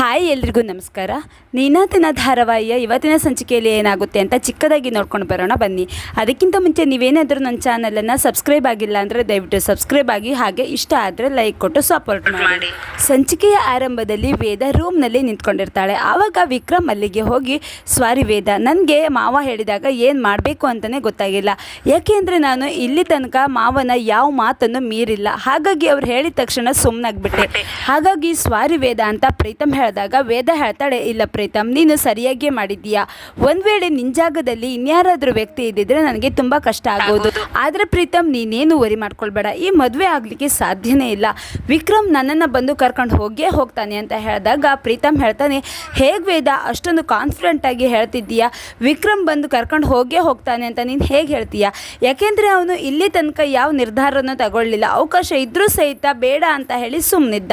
Hi ಎಲ್ರಿಗೂ ನಮಸ್ಕಾರ. ನೀನಾತನ ಧಾರಾವಾಹಿಯ ಇವತ್ತಿನ ಸಂಚಿಕೆಯಲ್ಲಿ ಏನಾಗುತ್ತೆ ಅಂತ ಚಿಕ್ಕದಾಗಿ ನೋಡ್ಕೊಂಡು ಬರೋಣ ಬನ್ನಿ. ಅದಕ್ಕಿಂತ ಮುಂಚೆ ನೀವೇನಾದರೂ ನನ್ನ ಚಾನಲನ್ನು ಸಬ್ಸ್ಕ್ರೈಬ್ ಆಗಿಲ್ಲ ಅಂದರೆ ದಯವಿಟ್ಟು ಸಬ್ಸ್ಕ್ರೈಬ್ ಆಗಿ ಹಾಗೆ ಇಷ್ಟ ಆದರೆ ಲೈಕ್ ಕೊಟ್ಟು ಸಪೋರ್ಟ್ ಮಾಡಿ. ಸಂಚಿಕೆಯ ಆರಂಭದಲ್ಲಿ ವೇದ ರೂಮ್ನಲ್ಲಿ ನಿಂತ್ಕೊಂಡಿರ್ತಾಳೆ. ಆವಾಗ ವಿಕ್ರಮ್ ಅಲ್ಲಿಗೆ ಹೋಗಿ ಸ್ವಾರಿ ವೇದ ನನಗೆ ಮಾವ ಹೇಳಿದಾಗ ಏನು ಮಾಡಬೇಕು ಅಂತಲೇ ಗೊತ್ತಾಗಿಲ್ಲ. ಯಾಕೆಂದರೆ ನಾನು ಇಲ್ಲಿ ತನಕ ಮಾವನ ಯಾವ ಮಾತನ್ನು ಮೀರಿಲ್ಲ. ಹಾಗಾಗಿ ಅವ್ರು ಹೇಳಿದ ತಕ್ಷಣ ಸುಮ್ಮನಾಗ್ಬಿಟ್ಟೆ ಹಾಗಾಗಿ ಸ್ವಾರಿ ವೇದ ಅಂತ ಪ್ರೀತಮ್ ಹೇಳಿದಾಗ ವೇದ ಹೇಳ್ತಾಳೆ ಇಲ್ಲ ಪ್ರೀತಮ್ ನೀನು ಸರಿಯಾಗಿ ಮಾಡಿದ್ದೀಯಾ? ಒಂದು ವೇಳೆ ನಿನ್ ಜಾಗದಲ್ಲಿ ಇನ್ಯಾರಾದ್ರೂ ವ್ಯಕ್ತಿ ಇದ್ದಿದ್ರೆ ನನಗೆ ತುಂಬಾ ಕಷ್ಟ ಆಗೋದು. ಆದರೆ ಪ್ರೀತಮ್ ನೀನೇನು ವರಿ ಮಾಡ್ಕೊಳ್ಬೇಡ. ಈ ಮದುವೆ ಆಗಲಿಕ್ಕೆ ಸಾಧ್ಯನೇ ಇಲ್ಲ. ವಿಕ್ರಮ್ ನನ್ನನ್ನು ಬಂದು ಕರ್ಕೊಂಡು ಹೋಗೇ ಹೋಗ್ತಾನೆ ಅಂತ ಹೇಳಿದಾಗ ಪ್ರೀತಮ್ ಹೇಳ್ತಾನೆ ಹೇಗೆ ವೇದ ಅಷ್ಟೊಂದು ಕಾನ್ಫಿಡೆಂಟ್ ಆಗಿ ಹೇಳ್ತಿದ್ದೀಯಾ? ವಿಕ್ರಮ್ ಬಂದು ಕರ್ಕೊಂಡು ಹೋಗೇ ಹೋಗ್ತಾನೆ ಅಂತ ನೀನು ಹೇಗೆ ಹೇಳ್ತೀಯಾ? ಯಾಕೆಂದ್ರೆ ಅವನು ಇಲ್ಲಿ ತನಕ ಯಾವ ನಿರ್ಧಾರನೂ ತಗೊಳ್ಳಿಲ್ಲ. ಅವಕಾಶ ಇದ್ರೂ ಸಹಿತ ಬೇಡ ಅಂತ ಹೇಳಿ ಸುಮ್ಮನಿದ್ದ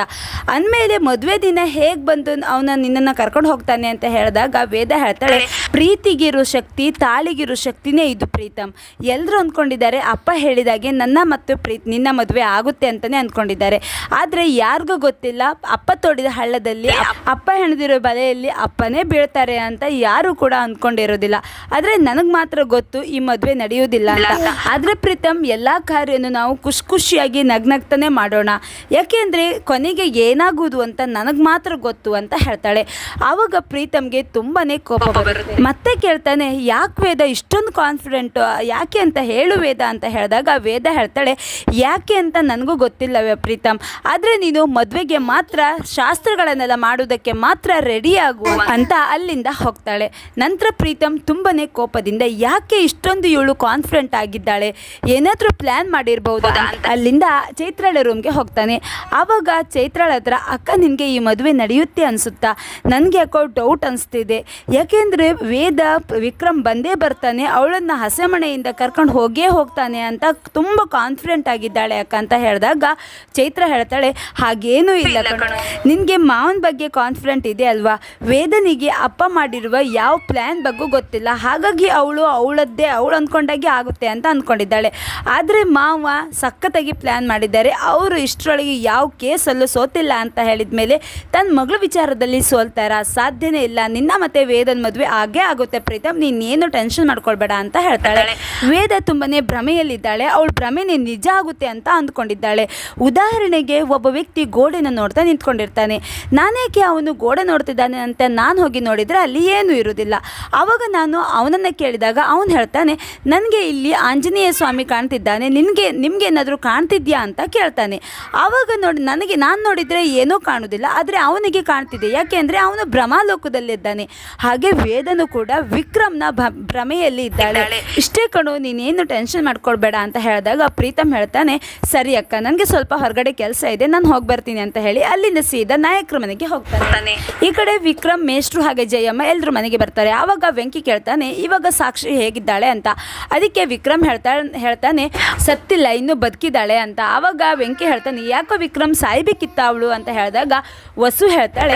ಅಂದಮೇಲೆ ಮದುವೆ ದಿನ ಹೇಗೆ ಬಂದು ಅವನ ನಿನ್ನನ್ನು ಕರ್ಕೊಂಡು ಹೋಗ್ತಾನೆ ಅಂತ ಹೇಳಿದಾಗ ವೇದ ಹೇಳ್ತಾಳೆ ಪ್ರೀತಿಗಿರೋ ಶಕ್ತಿ, ತಾಳಿಗಿರೋ ಶಕ್ತಿನೇ ಇದು ಪ್ರೀತಮ್ ಎಲ್ಲರೂ ಅಂದ್ಕೊಂಡಿದ್ದಾರೆ, ಅಪ್ಪ ಹೇಳಿದಾಗೆ ನನ್ನ ಮತ್ತು ಪ್ರೀತ್ ನಿನ್ನ ಮದುವೆ ಆಗುತ್ತೆ ಅಂತಲೇ ಅಂದ್ಕೊಂಡಿದ್ದಾರೆ. ಆದರೆ ಯಾರಿಗೂ ಗೊತ್ತಿಲ್ಲ, ಅಪ್ಪ ತೋಡಿದ ಹಳ್ಳದಲ್ಲಿ ಅಪ್ಪ ಹೆಣದಿರೋ ಬಲೆಯಲ್ಲಿ ಅಪ್ಪನೇ ಬೀಳ್ತಾರೆ ಅಂತ ಯಾರೂ ಕೂಡ ಅಂದ್ಕೊಂಡಿರೋದಿಲ್ಲ. ಆದರೆ ನನಗೆ ಮಾತ್ರ ಗೊತ್ತು, ಈ ಮದುವೆ ನಡೆಯುವುದಿಲ್ಲ ಅಂತ. ಆದರೆ ಪ್ರೀತಮ್ ಎಲ್ಲ ಕಾರ್ಯನೂ ನಾವು ಖುಷಿ ಖುಷಿಯಾಗಿ ನಗ್ನಗ್ತಾನೆ ಮಾಡೋಣ. ಯಾಕೆಂದರೆ ಕೊನೆಗೆ ಏನಾಗುವುದು ಅಂತ ನನಗೆ ಮಾತ್ರ ಗೊತ್ತು ಅಂತ ಹೇಳ್ತಾಳೆ. ಆವಾಗ ಪ್ರೀತಮ್ಗೆ ತುಂಬಾ ಕೋಪ ಬರುತ್ತೆ. ಮತ್ತೆ ಕೇಳ್ತಾನೆ ಯಾಕೆ ವೇದ ಇಷ್ಟೊಂದು ಕಾನ್ಫಿಡೆಂಟು ಯಾಕೆ ಅಂತ ಹೇಳು ವೇದ ಅಂತ ಹೇಳಿದಾಗ ವೇದ ಹೇಳ್ತಾಳೆ ಯಾಕೆ ಅಂತ ನನಗೂ ಗೊತ್ತಿಲ್ಲವೇ ಪ್ರೀತಮ್ ಆದರೆ ನೀನು ಮದುವೆಗೆ ಮಾತ್ರ ಶಾಸ್ತ್ರಗಳನ್ನೆಲ್ಲ ಮಾಡೋದಕ್ಕೆ ಮಾತ್ರ ರೆಡಿ ಆಗು ಅಂತ ಅಲ್ಲಿಂದ ಹೋಗ್ತಾಳೆ. ನಂತರ ಪ್ರೀತಮ್ ತುಂಬಾ ಕೋಪದಿಂದ ಯಾಕೆ ಇಷ್ಟೊಂದು ಇವಳು ಕಾನ್ಫಿಡೆಂಟ್ ಆಗಿದ್ದಾಳೆ ಏನಾದರೂ ಪ್ಲ್ಯಾನ್ ಮಾಡಿರ್ಬೋದು ಅಲ್ಲಿಂದ ಚೈತ್ರಾಳ ರೂಮ್ಗೆ ಹೋಗ್ತಾನೆ. ಆವಾಗ ಚೈತ್ರಾಳ ಹತ್ರ ಅಕ್ಕ ನಿನಗೆ ಈ ಮದುವೆ ನಡೆಯುತ್ತೆ ಅನಿಸುತ್ತಾ? ನನಗೆ ಯಾಕೋ ಡೌಟ್ ಅನಿಸ್ತಿದೆ. ಯಾಕೆಂದರೆ ವೇದ ವಿಕ್ರಮ್ ಬಂದೇ ಬರ್ತಾನೆ ಅವಳನ್ನು ಹಸೆಮಣೆಯಿಂದ ಕರ್ಕೊಂಡು ಹೋಗೇ ಹೋಗ್ತಾನೆ ಅಂತ ತುಂಬ ಕಾನ್ಫಿಡೆಂಟ್ ಆಗಿದ್ದಾಳೆ ಅಕ್ಕ ಅಂತ ಹೇಳಿದಾಗ ಚೈತ್ರ ಹೇಳ್ತಾಳೆ ಹಾಗೇನೂ ಇಲ್ಲ ಕಣೋ ನಿನಗೆ ಮಾವನ ಬಗ್ಗೆ ಕಾನ್ಫಿಡೆಂಟ್ ಇದೆ ಅಲ್ವಾ? ವೇದನಿಗೆ ಅಪ್ಪ ಮಾಡಿರುವ ಯಾವ ಪ್ಲ್ಯಾನ್ ಬಗ್ಗೆ ಗೊತ್ತಿಲ್ಲ ಹಾಗಾಗಿ ಅವಳು ಅವಳದ್ದೇ ಅವಳು ಅಂದ್ಕೊಂಡಾಗೆ ಆಗುತ್ತೆ ಅಂತ ಅಂದ್ಕೊಂಡಿದ್ದಾಳೆ. ಆದರೆ ಮಾವ ಸಖತ್ತಾಗಿ ಪ್ಲ್ಯಾನ್ ಮಾಡಿದ್ದಾರೆ ಅವರು ಇಷ್ಟರೊಳಗೆ ಯಾವ ಕೇಸಲ್ಲೂ ಸೋತಿಲ್ಲ ಅಂತ ಹೇಳಿದ ಮೇಲೆ ತನ್ನ ಮಗಳ ವಿಚಾರದಲ್ಲಿ ಸೋಲ್ತಾರ? ಸಾಧ್ಯನೇ ಇಲ್ಲ ನಿನ್ನ ಮತ್ತೆ ವೇದನ ಮದುವೆ ಆಗೇ ಆಗುತ್ತೆ ಪ್ರೀತಮ್, ನೀನೇನು ಟೆನ್ಷನ್ ಮಾಡ್ಕೊಳ್ಬೇಡ ಅಂತ ಹೇಳ್ತಾಳೆ. ವೇದ ತುಂಬನೇ ಭ್ರಮೆಯಲ್ಲಿದ್ದಾಳೆ. ಅವಳು ಭ್ರಮೆನೇ ನಿಜ ಆಗುತ್ತೆ ಅಂತ ಅಂದ್ಕೊಂಡಿದ್ದಾಳೆ. ಉದಾಹರಣೆಗೆ ಒಬ್ಬ ವ್ಯಕ್ತಿ ಗೋಡೆನ ನೋಡ್ತಾ ನಿಂತ್ಕೊಂಡಿರ್ತಾನೆ. ನಾನೇಕೆ ಅವನು ಗೋಡೆ ನೋಡ್ತಿದ್ದಾನೆ ಅಂತ ನಾನು ಹೋಗಿ ನೋಡಿದರೆ ಅಲ್ಲಿ ಏನೂ ಇರೋದಿಲ್ಲ ಆವಾಗ ನಾನು ಅವನನ್ನು ಕೇಳಿದಾಗ ಅವನು ಹೇಳ್ತಾನೆ, ನನಗೆ ಇಲ್ಲಿ ಆಂಜನೇಯ ಸ್ವಾಮಿ ಕಾಣ್ತಿದ್ದಾನೆ. ನಿನಗೆ, ನಿಮಗೆ ಏನಾದರೂ ಕಾಣ್ತಿದ್ಯಾ ಅಂತ ಕೇಳ್ತಾನೆ. ಆವಾಗ ನೋಡಿ ನನಗೆ, ನಾನು ನೋಡಿದರೆ ಏನೂ ಕಾಣುವುದಿಲ್ಲ. ಆದರೆ ಅವನಿಗೆ ಕಾಣ್ತಿದೆ. ಯಾಕೆಂದರೆ ಅವನು ಭ್ರಮಾಲೋಕದಲ್ಲಿದ್ದಾನೆ ಹಾಗೆ ವೇದನು ಕೂಡ ವಿಕ್ರಮ್ನ ಭ್ರಮೆಯಲ್ಲಿ ಇದ್ದಾಳೆ. ಇಷ್ಟೇ ಕಣು ನೀನೇನು ಟೆನ್ಷನ್ ಮಾಡ್ಕೊಳ್ಬೇಡ ಅಂತ ಹೇಳಿದಾಗ ಪ್ರೀತಮ್ ಹೇಳ್ತಾನೆ ಸರಿ ಅಕ್ಕ ನನಗೆ ಸ್ವಲ್ಪ ಹೊರಗಡೆ ಕೆಲಸ ಇದೆ ನಾನು ಹೋಗಿ ಬರ್ತೀನಿ ಅಂತ ಹೇಳಿ ಅಲ್ಲಿಂದ ಸೀದಾ ನಾಯಕರ ಮನೆಗೆ ಹೋಗ್ತಾನೆ. ಈ ಕಡೆ ವಿಕ್ರಮ್ ಮೇಷ್ಟ್ರು ಹಾಗೆ ಜಯಮ್ಮ ಎಲ್ಲರೂ ಮನೆಗೆ ಬರ್ತಾರೆ. ಆವಾಗ ವೆಂಕಿ ಕೇಳ್ತಾನೆ ಇವಾಗ ಸಾಕ್ಷಿ ಹೇಗಿದ್ದಾಳೆ ಅಂತ? ಅದಕ್ಕೆ ವಿಕ್ರಮ್ ಹೇಳ್ತಾ ಹೇಳ್ತಾನೆ ಸತ್ತಿಲ್ಲ ಇನ್ನು ಬದುಕಿದ್ದಾಳೆ ಅಂತ. ಆವಾಗ ವೆಂಕಿ ಹೇಳ್ತಾನೆ ಯಾಕೋ ವಿಕ್ರಮ್ ಸಾಯ್ಬೇಕಿತ್ತ ಅವಳು? ಅಂತ ಹೇಳಿದಾಗ ವಸು ಹೇಳ್ತಾಳೆ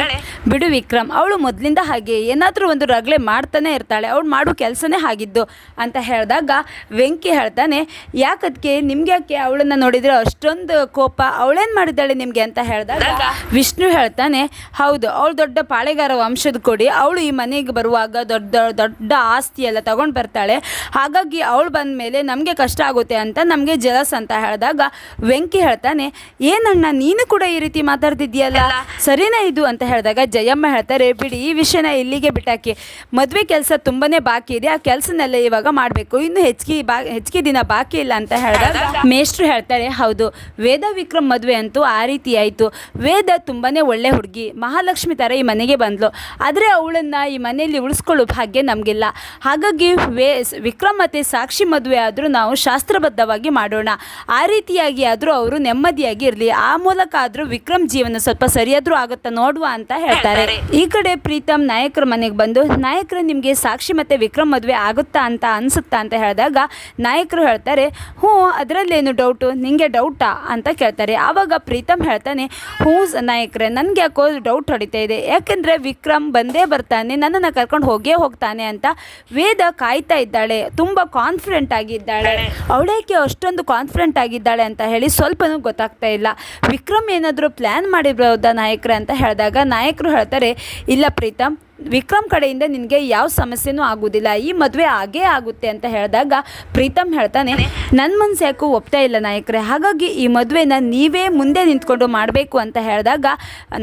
ಬಿಡು ವಿಕ್ರಮ್ ಅವಳು ಮೊದಲಿಂದ ಹಾಗೆ ಏನಾದರೂ ಒಂದು ರಗಳೆ ಮಾಡ್ತಾನೆ ಇರ್ತಾಳೆ ಅವ್ಳು ಮಾಡೋ ಕೆಲಸನೇ ಆಗಿದ್ದು ಅಂತ ಹೇಳಿದಾಗ ವೆಂಕಿ ಹೇಳ್ತಾನೆ ಯಾಕದಕ್ಕೆ ನಿಮ್ಗೆ ಯಾಕೆ ಅವಳನ್ನ ನೋಡಿದ್ರೆ ಅಷ್ಟೊಂದು ಕೋಪ ಅವಳೇನು ಮಾಡಿದ್ದಾಳೆ ನಿಮಗೆ? ಅಂತ ಹೇಳಿದಾಗ ವಿಷ್ಣು ಹೇಳ್ತಾನೆ ಹೌದು ಅವಳು ದೊಡ್ಡ ಪಾಳೆಗಾರ ವಂಶದ ಕೊಡಿ ಅವಳು ಈ ಮನೆಗೆ ಬರುವಾಗ ದೊಡ್ಡ ದೊಡ್ಡ ಆಸ್ತಿ ಎಲ್ಲ ತಗೊಂಡು ಬರ್ತಾಳೆ ಹಾಗಾಗಿ ಅವಳು ಬಂದ ಮೇಲೆ ನಮಗೆ ಕಷ್ಟ ಆಗುತ್ತೆ ಅಂತ ನಮಗೆ ಜಲಸ್ ಅಂತ ಹೇಳಿದಾಗ ವೆಂಕಿ ಹೇಳ್ತಾನೆ ಏನಣ್ಣ ನೀನು ಕೂಡ ಈ ರೀತಿ ಮಾತಾಡ್ತಿದ್ಯಲ್ಲ ಸರಿನಾ ಇದು? ಅಂತ ಹೇಳಿದಾಗ ಜಯಮ್ಮ ಹೇಳ್ತಾರೆ ಬಿಡಿ ಈ ವಿಷಯನ ಇಲ್ಲಿಗೆ ಬಿಟ್ಟಾಕಿ ಮದುವೆ ಕೆಲಸ ತುಂಬಾನೇ ಬಾಕಿ ಇದೆ. ಆ ಕೆಲಸನೆಲ್ಲ ಇವಾಗ ಮಾಡಬೇಕು. ಇನ್ನು ಹೆಚ್ಚಿಗೆ ಬಾ, ಹೆಚ್ಚಿಗೆ ದಿನ ಬಾಕಿ ಇಲ್ಲ ಅಂತ ಹೇಳಿದಾಗ ಮೇಷ್ಟ್ರು ಹೇಳ್ತಾರೆ, ಹೌದು, ವೇದ ವಿಕ್ರಮ್ ಮದುವೆ ಅಂತೂ ಆ ರೀತಿ ಆಯಿತು. ವೇದ ತುಂಬಾನೇ ಒಳ್ಳೆ ಹುಡುಗಿ. ಮಹಾಲಕ್ಷ್ಮಿ ಥರ ಈ ಮನೆಗೆ ಬಂದಳು ಆದರೆ ಅವಳನ್ನ ಈ ಮನೆಯಲ್ಲಿ ಉಳಿಸ್ಕೊಳ್ಳೋ ಭಾಗ್ಯ ನಮಗಿಲ್ಲ. ಹಾಗಾಗಿ ವೇ, ವಿಕ್ರಮ್ ಮತ್ತು ಸಾಕ್ಷಿ ಮದುವೆ ಆದರೂ ನಾವು ಶಾಸ್ತ್ರಬದ್ಧವಾಗಿ ಮಾಡೋಣ. ಆ ರೀತಿಯಾಗಿ ಆದರೂ ಅವರು ನೆಮ್ಮದಿಯಾಗಿ ಇರಲಿ. ಆ ಮೂಲಕ ಆದರೂ ವಿಕ್ರಮ್ ಜೀವನ ಸ್ವಲ್ಪ ಸರಿಯಾದರೂ ಆಗುತ್ತಾ ನೋಡುವ ಅಂತ ಹೇಳ್ತಾರೆ. ಈ ಕಡೆ ಪ್ರೀತಮ್ ನಾಯಕರ ಮನೆಗೆ ಬಂದು, ನಾಯಕರ ನಿಮಗೆ ಸಾಕ್ಷಿ ಮತ್ತು ವಿಕ್ರಮ್ ಮದುವೆ ಆಗುತ್ತಾ ಅಂತ ಅನಿಸುತ್ತಾ ಅಂತ ಹೇಳಿದಾಗ ನಾಯಕರು ಹೇಳ್ತಾರೆ, ಹ್ಞೂ, ಅದರಲ್ಲೇನು ಡೌಟು ನಿಮಗೆ ಡೌಟಾ ಅಂತ ಕೇಳ್ತಾರೆ. ಆವಾಗ ಪ್ರೀತಮ್ ಹೇಳ್ತಾನೆ ಹ್ಞೂ ನಾಯಕರೆ ನಾಯಕರೇ ನನಗೆ ಯಾಕೋ ಡೌಟ್ ಹೊಡಿತಾ ಇದೆ. ಯಾಕೆಂದರೆ ವಿಕ್ರಮ್ ಬಂದೇ ಬರ್ತಾನೆ, ನನ್ನನ್ನು ಕರ್ಕೊಂಡು ಹೋಗೇ ಹೋಗ್ತಾನೆ ಅಂತ ವೇದ ಕಾಯ್ತಾ ಇದ್ದಾಳೆ. ತುಂಬ ಕಾನ್ಫಿಡೆಂಟ್ ಆಗಿದ್ದಾಳೆ. ಅವಳೇಕೆ ಅಷ್ಟೊಂದು ಕಾನ್ಫಿಡೆಂಟ್ ಆಗಿದ್ದಾಳೆ ಅಂತ ಹೇಳಿ ಸ್ವಲ್ಪನೂ ಗೊತ್ತಾಗ್ತಾ ಇಲ್ಲ. ವಿಕ್ರಮ್ ಏನಾದರೂ ಪ್ಲ್ಯಾನ್ ಮಾಡಿರೋದ ನಾಯಕರೇ? ಅಂತ ಹೇಳಿದಾಗ ನಾಯಕರು ಹೇಳ್ತಾರೆ, ಇಲ್ಲ ಪ್ರೀತಮ್ ವಿಕ್ರಮ್ ಕಡೆಯಿಂದ ನಿನಗೆ ಯಾವ ಸಮಸ್ಯೆನೂ ಆಗೋದಿಲ್ಲ. ಈ ಮದುವೆ ಆಗೇ ಆಗುತ್ತೆ ಅಂತ ಹೇಳಿದಾಗ ಪ್ರೀತಮ್ ಹೇಳ್ತಾನೆ ನನ್ನ ಮನಸ್ಸು ಯಾಕೂ ಒಪ್ತಾ ಇಲ್ಲ ನಾಯಕರೇ. ಹಾಗಾಗಿ ಈ ಮದುವೆನ ನೀವೇ ಮುಂದೆ ನಿಂತ್ಕೊಂಡು ಮಾಡಬೇಕು ಅಂತ ಹೇಳಿದಾಗ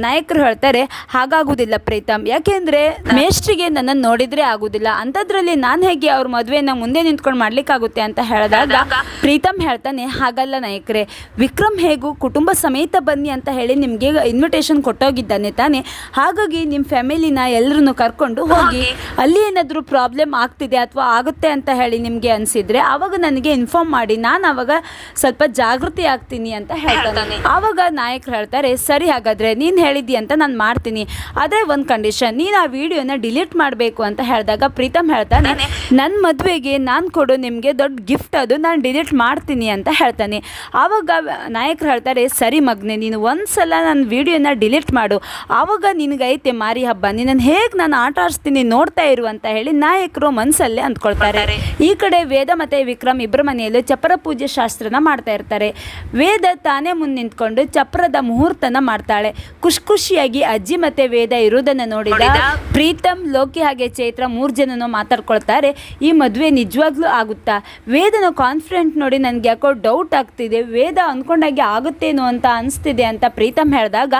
ನಾಯಕರು ಹೇಳ್ತಾರೆ ಹಾಗಾಗುವುದಿಲ್ಲ ಪ್ರೀತಮ್. ಯಾಕೆಂದರೆ ಮೇಷ್ಟ್ರಿಗೆ ನನ್ನನ್ನು ನೋಡಿದರೆ ಆಗೋದಿಲ್ಲ. ಅಂಥದ್ರಲ್ಲಿ ನಾನು ಹೇಗೆ ಅವ್ರ ಮದುವೆನ ಮುಂದೆ ನಿಂತ್ಕೊಂಡು ಮಾಡಲಿಕ್ಕಾಗುತ್ತೆ ಅಂತ ಹೇಳಿದಾಗ ಪ್ರೀತಮ್ ಹೇಳ್ತಾನೆ, ಹಾಗಲ್ಲ ನಾಯಕರೇ. ವಿಕ್ರಮ್ ಹೇಗೂ ಕುಟುಂಬ ಸಮೇತ ಬನ್ನಿ ಅಂತ ಹೇಳಿ ನಿಮಗೆ ಇನ್ವಿಟೇಷನ್ ಕೊಟ್ಟೋಗಿದ್ದಾನೆ ತಾನೆ. ಹಾಗಾಗಿ ನಿಮ್ಮ ಫ್ಯಾಮಿಲಿನ ಎಲ್ಲರನ್ನು ಕರ್ಕೊಂಡು ಹೋಗಿ ಅಲ್ಲಿ ಏನಾದರೂ ಪ್ರಾಬ್ಲಮ್ ಆಗ್ತಿದೆ ಅಥವಾ ಆಗುತ್ತೆ ಅಂತ ಹೇಳಿ ನಿಮಗೆ ಅನಿಸಿದ್ರೆ ಆವಾಗ ನನಗೆ ಇನ್ಫಾರ್ಮ್ ಮಾಡಿ ನಾನು ಆವಾಗ ಸ್ವಲ್ಪ ಜಾಗೃತಿ ಆಗ್ತೀನಿ ಅಂತ ಹೇಳ್ತಾನೆ. ಆವಾಗ ನಾಯಕರು ಹೇಳ್ತಾರೆ ಸರಿ ಹಾಗಾದರೆ ನೀನು ಹೇಳಿದ್ದಿ ಅಂತ ನಾನು ಮಾಡ್ತೀನಿ. ಆದರೆ ಒಂದು ಕಂಡೀಷನ್ ನೀನು ಆ ವಿಡಿಯೋನ ಡಿಲೀಟ್ ಮಾಡಬೇಕು ಅಂತ ಹೇಳಿದಾಗ ಪ್ರೀತಮ್ ಹೇಳ್ತಾನೆ ನನ್ನ ಮದುವೆಗೆ ನಾನು ಕೊಡು ನಿಮಗೆ ದೊಡ್ಡ ಗಿಫ್ಟ್ ಅದು ನಾನು ಡಿಲೀಟ್ ಮಾಡ್ತೀನಿ ಅಂತ ಹೇಳ್ತಾನೆ. ಆವಾಗ ನಾಯಕರು ಹೇಳ್ತಾರೆ ಸರಿ ಮಗ್ನೆ ನೀನು ಒಂದು ಸಲ ನನ್ನ ವಿಡಿಯೋನ ಡಿಲೀಟ್ ಮಾಡು. ಆವಾಗ ನಿನಗೈತೆ ಮಾರಿ ಹಬ್ಬ ನಿನ್ನನ್ನು ಹೇಗೆ ನಾನು ಆಟ ಆಡಿಸ್ತೀನಿ ನೋಡ್ತಾ ಇರು ಅಂತ ಹೇಳಿ ನಾಯಕರು ಮನಸ್ಸಲ್ಲೇ ಅಂದ್ಕೊಳ್ತಾರೆ. ಈ ಕಡೆ ವೇದ ಮತ್ತು ವಿಕ್ರಮ್ ಇಬ್ಬರ ಮನೆಯಲ್ಲೂ ಚಪ್ಪರ ಪೂಜೆ ಶಾಸ್ತ್ರನ ಮಾಡ್ತಾ ಇರ್ತಾರೆ. ವೇದ ತಾನೇ ಮುಂದೆ ನಿಂತ್ಕೊಂಡು ಚಪ್ರದ ಮುಹೂರ್ತನ ಮಾಡ್ತಾಳೆ. ಖುಷಿ ಖುಷಿಯಾಗಿ ಅಜ್ಜಿ ಮತ್ತೆ ವೇದ ಇರುವುದನ್ನು ನೋಡಿದ ಪ್ರೀತಮ್ ಲೋಕಿ ಹಾಗೆ ಚೈತ್ರ ಮೂರು ಜನನು ಮಾತಾಡ್ಕೊಳ್ತಾರೆ. ಈ ಮದುವೆ ನಿಜವಾಗ್ಲೂ ಆಗುತ್ತಾ? ವೇದನ ಕಾನ್ಫಿಡೆಂಟ್ ನೋಡಿ ನನಗೆ ಯಾಕೋ ಡೌಟ್ ಆಗ್ತಿದೆ. ವೇದ ಅಂದ್ಕೊಂಡಾಗೆ ಆಗುತ್ತೇನೋ ಅಂತ ಅನಿಸ್ತಿದೆ ಅಂತ ಪ್ರೀತಮ್ ಹೇಳಿದಾಗ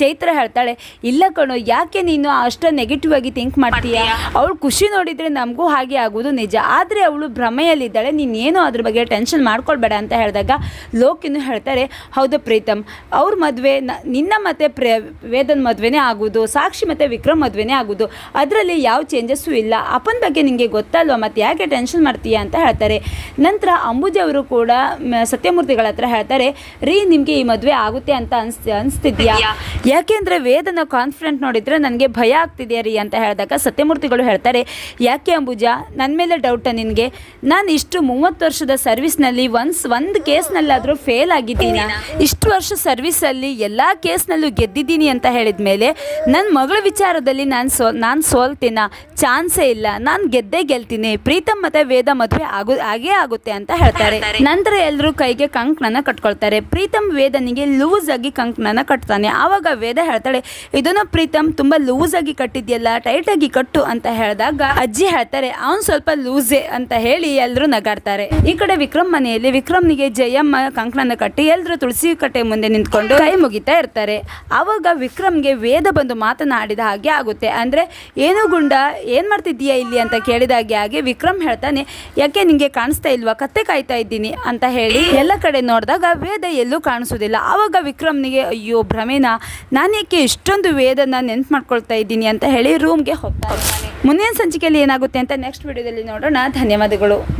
ಚೈತ್ರ ಹೇಳ್ತಾಳೆ ಇಲ್ಲ ಕಣೋ ಯಾಕೆ ನೀನು ಅಷ್ಟು ನೆಗೆಟಿವ್ ಆಗಿ ಥಿಂಕ್ ಮಾಡ್ತೀಯ? ಅವಳು ಖುಷಿ ನೋಡಿದರೆ ನಮಗೂ ಹಾಗೆ ಆಗೋದು ನಿಜ. ಆದರೆ ಅವಳು ಭ್ರಮೆಯಲ್ಲಿದ್ದಾಳೆ ನೀನೇನು ಅದ್ರ ಬಗ್ಗೆ ಟೆನ್ಷನ್ ಮಾಡ್ಕೊಳ್ಬೇಡ ಅಂತ ಹೇಳಿದಾಗ ಲೋಕಿನು ಹೇಳ್ತಾರೆ ಹೌದು ಪ್ರೀತಮ್ ಅವ್ರ ಮದುವೆ ನಿನ್ನ ಮತ್ತು ಪ್ರ ವೇದನ್ ಮದುವೆನೇ ಆಗೋದು ಸಾಕ್ಷಿ ಮತ್ತು ವಿಕ್ರಮ್ ಮದುವೆನೇ ಆಗೋದು ಅದರಲ್ಲಿ ಯಾವ ಚೇಂಜಸ್ಸು ಇಲ್ಲ. ಅಪ್ಪನ ಬಗ್ಗೆ ನಿಮಗೆ ಗೊತ್ತಲ್ವಾ ಮತ್ತು ಯಾಕೆ ಟೆನ್ಷನ್ ಮಾಡ್ತೀಯಾ ಅಂತ ಹೇಳ್ತಾರೆ. ನಂತರ ಅಂಬುಜಿ ಅವರು ಕೂಡ ಸತ್ಯಮೂರ್ತಿಗಳ ಹತ್ರ ಹೇಳ್ತಾರೆ ರೀ ನಿಮಗೆ ಈ ಮದುವೆ ಆಗುತ್ತೆ ಅಂತ ಅನ್ಸ್ ಅನಿಸ್ತಿದ್ಯಾ? ಯಾಕೆಂದರೆ ವೇದನ ಕಾನ್ಫಿಡೆಂಟ್ ನೋಡಿದರೆ ನನಗೆ ಭಯ ಆಗ್ತಿದೆಯಾ ರೀ ಅಂತ ಹೇಳಿದಾಗ ಸತ್ಯಮೂರ್ತಿಗಳು ಹೇಳ್ತಾರೆ, ಯಾಕೆ ಅಂಬುಜ ನನ್ನ ಮೇಲೆ ಡೌಟ ನಿನಗೆ? ನಾನು ಇಷ್ಟು ಮೂವತ್ತು ವರ್ಷದ ಸರ್ವಿಸ್ನಲ್ಲಿ ಒನ್ಸ್ ಒಂದು ಕೇಸ್ನಲ್ಲಾದರೂ ಫೇಲ್ ಆಗಿದ್ದೀನಿ? ಇಷ್ಟು ವರ್ಷ ಸರ್ವಿಸಲ್ಲಿ ಎಲ್ಲ ಕೇಸ್ನಲ್ಲೂ ಗೆದ್ದಿದ್ದೀನಿ ಅಂತ ಹೇಳಿದ ಮೇಲೆ ನನ್ನ ಮಗಳ ವಿಚಾರದಲ್ಲಿ ನಾನು ಸೋ, ನಾನು ಸೋಲ್ತೀನ? ಚಾನ್ಸೇ ಇಲ್ಲ. ನಾನು ಗೆದ್ದೇ ಗೆಲ್ತೀನಿ. ಪ್ರೀತಮ್ ಮತ್ತೆ ವೇದ ಮದುವೆ ಆಗು, ಆಗೇ ಆಗುತ್ತೆ ಅಂತ ಹೇಳ್ತಾರೆ. ನಂತರ ಎಲ್ಲರೂ ಕೈಗೆ ಕಂಕಣನ ಕಟ್ಕೊಳ್ತಾರೆ. ಪ್ರೀತಮ್ ವೇದನಿಗೆ ಲೂಸ್ ಆಗಿ ಕಂಕಣನ ಕಟ್ತಾನೆ. ಆವಾಗ ವೇದ ಹೇಳ್ತಾಳೆ, ಇದನ್ನು ಪ್ರೀತಮ್ ತುಂಬಾ ಲೂಸ್ ಆಗಿ ಕಟ್ಟಿದ್ಯಲ್ಲ ಟೈಟ್ ಟೈಟಾಗಿ ಕಟ್ಟು ಅಂತ ಹೇಳಿದಾಗ ಅಜ್ಜಿ ಹೇಳ್ತಾರೆ, ಅವನ್ ಸ್ವಲ್ಪ ಲೂಸೆ ಅಂತ ಹೇಳಿ ಎಲ್ಲರೂ ನಗಾಡ್ತಾರೆ. ಈ ಕಡೆ ವಿಕ್ರಮ್ ಮನೆಯಲ್ಲಿ ವಿಕ್ರಮ್ನಿಗೆ ಜಯಮ್ಮ ಕಂಕಣನ ಕಟ್ಟಿ ಎಲ್ಲರೂ ತುಳಸಿ ಕಟ್ಟೆ ಮುಂದೆ ನಿಂತ್ಕೊಂಡು ಕೈ ಮುಗಿತಾ ಇರ್ತಾರೆ. ಆವಾಗ ವಿಕ್ರಮ್ಗೆ ವೇದ ಬಂದು ಮಾತನಾಡಿದ ಹಾಗೆ ಆಗುತ್ತೆ. ಅಂದ್ರೆ, ಏನು ಗುಂಡ, ಏನ್ ಮಾಡ್ತಿದ್ದೀಯಾ ಇಲ್ಲಿ? ಅಂತ ಕೇಳಿದಾಗೆ ಹಾಗೆ ವಿಕ್ರಮ್ ಹೇಳ್ತಾನೆ, ಯಾಕೆ ನಿಂಗೆ ಕಾಣಿಸ್ತಾ ಇಲ್ವಾ? ಕತ್ತೆ ಕಾಯ್ತಾ ಇದ್ದೀನಿ ಅಂತ ಹೇಳಿ ಎಲ್ಲ ಕಡೆ ನೋಡಿದಾಗ ವೇದ ಎಲ್ಲೂ ಕಾಣಿಸೋದಿಲ್ಲ. ಆವಾಗ ವಿಕ್ರಮ್ನಿಗೆ, ಅಯ್ಯೋ ಭ್ರಮೇನ ಯಾಕೆ ಇಷ್ಟೊಂದು ವೇದನ ನೆನ್ಪು ಮಾಡ್ಕೊಳ್ತಾ ಇದ್ದೀನಿ? ಅಂತ ಹೇಳಿ ರೂಮ್ಗೆ ಹೋಗ್ತಾರೆ. ಮುಂದಿನ ಸಂಚಿಕೆಯಲ್ಲಿ ಏನಾಗುತ್ತೆ ಅಂತ ನೆಕ್ಸ್ಟ್ ವಿಡಿಯೋದಲ್ಲಿ ನೋಡೋಣ. ಧನ್ಯವಾದಗಳು.